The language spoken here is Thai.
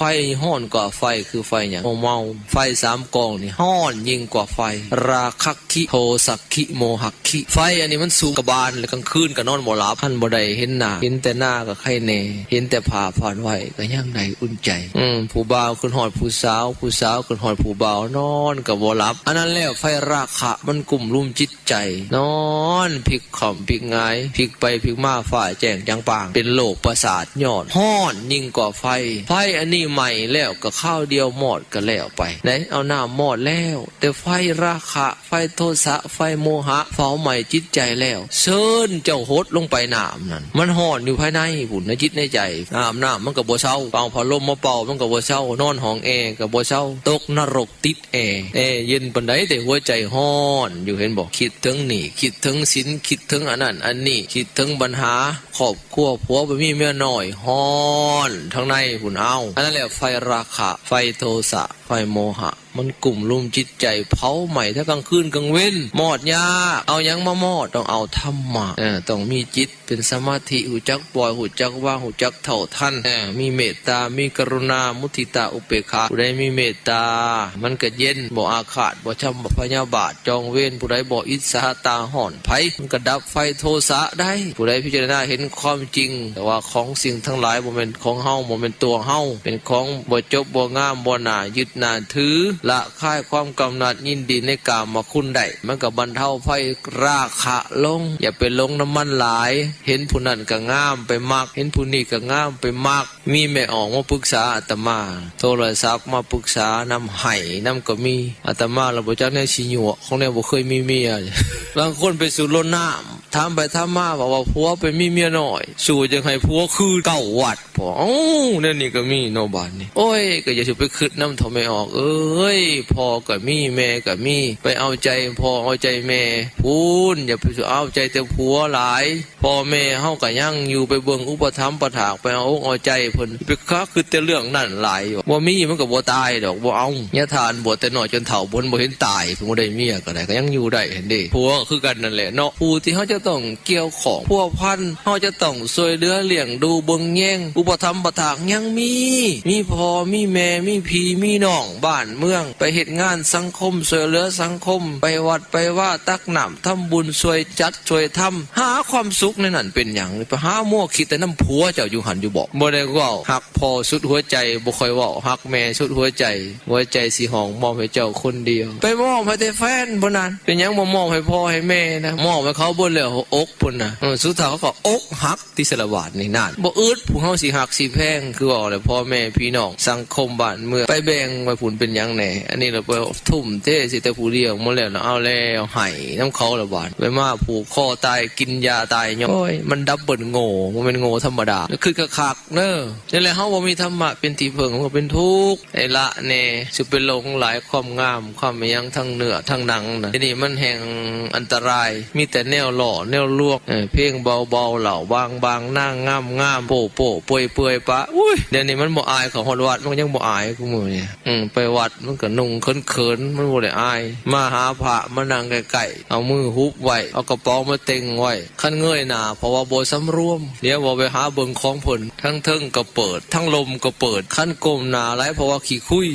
ไฟห้อนกว่าไฟคือไฟอย่างโมเมาไฟสามกองนี่ห้อนยิ่งกว่าไฟ ราคักคิโทสักคิโมหักคิไฟอันนี้มันสูงกระบาลเลยกลางคืนก็นอนบ่หลับท่านบ่ได้เห็นหน้าเห็นแต่หน้าก็ไข่แน่เห็นแต่ผ่าผ่านไหวก็ยังใดอุ่นใจ อืมผู้บ่าวขึ้นหอดผู้สาว ผู้สาวขึ้นหอดผู้บ่าวนอนก็บ่หลับ อันนั้นแล้วไฟราคะมันกลุ่มรุมจิตใจ นอนพลิกข่อมพลิกงายพลิกไปพลิกมาฝ่ายแจงจังปาง เป็นโลกประสาทยอดห้อนยิ่งกว่าไฟ ไฟอันนี้ใหม่แล้วก็ข้าวเดียวหมดก็แล้วไปไหนเอาหน้าหมดแล้ว แต่ไฟราคะไฟโทสะไฟโมหะเฝ้าใหม่จิตใจแล้วเชิญเจ้าโหดลงไปน้ำนั่นมันห่อนอยู่ภายในบุญในจิตในใจน้ำน้ำมันก็บ่เศร้าเป่าพัดลมมาเป่ามันก็บ่เศร้านอนห้องแอร์ก็บ่เศร้าตกนรกติดแอร์แอร์เย็นปานใดแต่หัวใจห้อนอยู่เห็นบอกคิดถึงนี่คิดถึงสินคิดถึงอันนั้นอันนี้คิดถึงปัญหาครอบครัวผัวบ่มีเมียน้อยห้อนทั้งในหุ่นเอาอันนั้นแหละไฟราคะ ไฟโทสะ ไฟโมหะ มันกลุ่มลุมจิตใจเผาใหม่ถ้ากลางคืนกลางเว้นมอดยาเอายังมามอดต้องเอาธรรมะต้องมีจิตเป็นสมาธิหูจักปล่อยหูจักว่างหูจักเท่าทันมีเมตตา มีกรุณา มุทิตาอุเบกขาผู้ใดมีเมตตา มันก็เย็นบ่อาฆาตบ่ช้ำบ่พยาบาทจองเว้นผู้ใดบ่อิจฉาตาห่อนไผมันก็ดับไฟโทสะได้ ผู้ใดพิจารณาเห็นความจริง แต่ว่าของสิ่งทั้งหลายบ่แม่นของเฮาบ่แม่นตัวเฮาเป็นของบ่จบบ่งามบ่น่ายึดน่าถือละค่ายความกำหนัดยินดีในกามมาคุณได้มันก็บบรรเทาไฟราคะลง อย่าไปลงน้ำมันหลาย เห็นผู้นั้นก็งามไปมักเห็นผู้นี้ก็งามไปมักมีแม่ออกมาปรึกษาอาตมา โทรศัพท์มาปรึกษานำไห้นำก็มีอาตมาเราบ่จักแน่สิหยวของแน่บ่เคยมีเมียบางคนไปสู่ล้นน้ำ ถามไปถามาบอกว่าผัวไปมีเมียน้อย สู่จังให้ผัวคือเก้าวัดพอเอ้านั่นนี่ก็มีโนบานนี่โอ้ย ก็อย่าไปคิดน้ำทอไม่ออก เอ้ยพ่อก็มีแม่ก็มี ไปเอาใจพ่อเอาใจแม่พูนอย่าไปเอาใจแต่ผัวหลายพ่อแม่เฮาก็ยังอยู่ไปเบิ่งอุปถัมประถากไปเอาอกเอาใจเพิ่นไปค้าคือแต่เรื่องนั่นหลายอยู่บ่มีมันก็บ่ตายดอกบ่เอาอย่าทานบวชแต่น้อยจนเฒ่าบนบ่เห็นตายเพิ่นบ่ได้เมียก็ได้ก็ยังอยู่ได้เห็นดิผัวคือกันนั่นแหละเนาะผู้ที่เฮาจะต้องเกี่ยวของพัวพันเฮาจะต้องช่วยเหลือเลี้ยงดูเบิงแย่งอุปถัมประถากยังมี มีพอมีแม่มีพีมีน้องบ้านเมือง ไปเฮ็ดงานสังคมช่วยเหลือสังคม ไปวัดไปว่าตักหนำทำบุญช่วยจัดช่วยทำหาความสุขในนั้นเป็นหยังไปหามั่วคิดแต่น้ำผัวเจ้าอยู่หันอยู่บอกบ่ได้ว้าฮักพ่อสุดหัวใจบ่ค่อยว้าฮักแม่สุดหัวใจ หัวใจสิห้องมอบให้เจ้าคนเดียว ไปมอบให้แต่แฟนพุ่นั้นเป็นยังบ่มอบให้พ่อให้แม่นะมอบให้เขาบนแล้วอกพุ่นนะสุดท้ายเขาก็อกหักที่สละบาทนี่นั่นบ่อึดผู้เฮาสิหักสิแพงคือว่าแล้วพ่อแม่พี่น้องสังคมบ้านเมืองไปแบ่งไว้ผุนเป็นยังแหน่อันนี้เราไปทุ่มเทสิแต่ผู้เดียวหมดแล้วเนาะเอาแล้วให้น้ำเขาละบาดไปมาผูกคอตายกินยาตายย่อยโอ้ยมันดับเบิลโง่มันเป็นโง่ธรรมดาคือกระคักเนอะนั่แหละเฮาบ่มีธรรมะเป็นที่เพิ่งก็เป็นทุกข์ไอ้ละแน่สิไปหลงหลายความงามความยังทั้งเนื้อทั้งหนังนะทีนี้มันแห่งอันตรายมีแต่แนวหล่อแนวลวกเออเพลงเบาๆเหล่าบางบางนั่งง่ามง่ามโปโปเปื่อยเปื่อยปะอุ้ยเดี๋ยวนี้มันบ่อายของฮอดวัดมันยังบ่อายกูมือเนี่ยอืมไปวัดมันก็นุ่งเขินๆมันบ่ได้อาย มาหาพระมานั่งใกล้ๆเอามือฮุบไว้เอากระเป๋ามาเต็งไว้คันเงยหน้าเพราะว่าบ่สำรวมเดี๋ยวบ่ไปหาเบิ่งของเพิ่นทั้งเทิงก็เปิด ทั้งลมก็เปิดคันก้มหน้าไหลเพราะว่าขี้คุย